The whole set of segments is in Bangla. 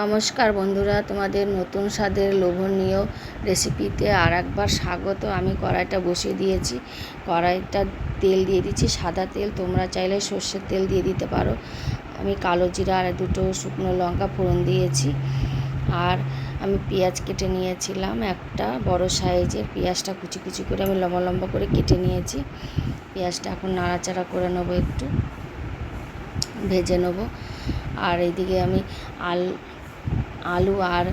নমস্কার বন্ধুরা, তোমাদের নতুন স্বাদের লোভনীয় রেসিপিতে আর একবার স্বাগত। আমি কড়াইটা বসিয়ে দিয়েছি। কড়াইটা তেল দিয়ে দিচ্ছি, সাদা তেল। তোমরা চাইলে সর্ষের তেল দিয়ে দিতে পারো। আমি কালো জিরা আর দুটো শুকনো লঙ্কা ফোড়ন দিয়েছি। আর আমি পেঁয়াজ কেটে নিয়েছিলাম একটা, বড় সাইজের পেঁয়াজটা কুচি কুচি করে আমি লম্বা লম্বা করে কেটে নিয়েছি। পেঁয়াজটা এখন নাড়াচাড়া করে নেব একটু, ভেজে নেব। আর এইদিকে আমি আল আলু আর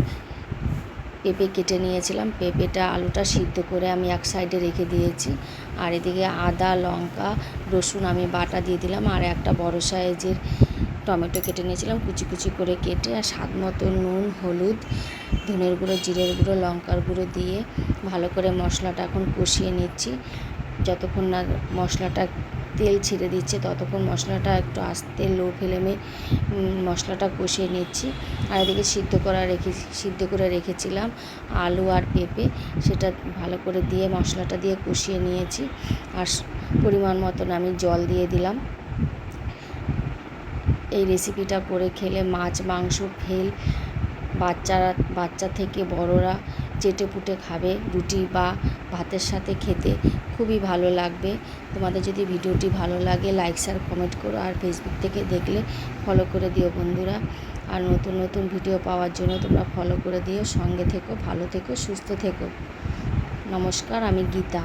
পেঁপে কেটে নিয়েছিলাম। পেঁপেটা, আলুটা সিদ্ধ করে আমি এক সাইডে রেখে দিয়েছি। আর এদিকে আদা, লঙ্কা, রসুন আমি বাটা দিয়ে দিলাম। আর একটা বড় সাইজের টমেটো কেটে নিয়েছিলাম। কুচি কুচি করে কেটে আর স্বাদ মতো নুন, হলুদ, ধনের গুঁড়ো, জিরের গুঁড়ো, লঙ্কার গুঁড়ো দিয়ে ভালো করে মশলাটা এখন কষিয়ে নিচ্ছি। যতক্ষণ না মশলাটা তেল ছেড়ে দিচ্ছে। ততক্ষণ মশলাটা একটু আস্তে লো ফ্লেমে মশলাটা কষিয়ে নিচ্ছি। আর এদিকে সিদ্ধ করা রেখে, সিদ্ধ করে রেখেছিলাম আলু আর পেঁপে। সেটা ভালো করে দিয়ে মশলাটা দিয়ে কষিয়ে নিয়েছি। আর পরিমাণ মতন আমি জল দিয়ে দিলাম। এই রেসিপিটা করে খেলে মাছ, মাংস ফেল বাচ্চারা, বাচ্চা থেকে বড়রা চেটে পুটে খাবে রুটি বা ভাতের সাথে খেতে। খুবই ভালো লাগবে। তোমাদের যদি ভিডিওটি ভালো লাগে লাইক শেয়ার কমেন্ট করো আর ফেসবুক থেকে দেখলে ফলো করে দিও বন্ধুরা। আর নতুন নতুন ভিডিও পাওয়ার জন্য তোমরা ফলো করে দিও। সঙ্গে থেকো, ভালো থেকো, সুস্থ থেকো। নমস্কার, আমি গীতা।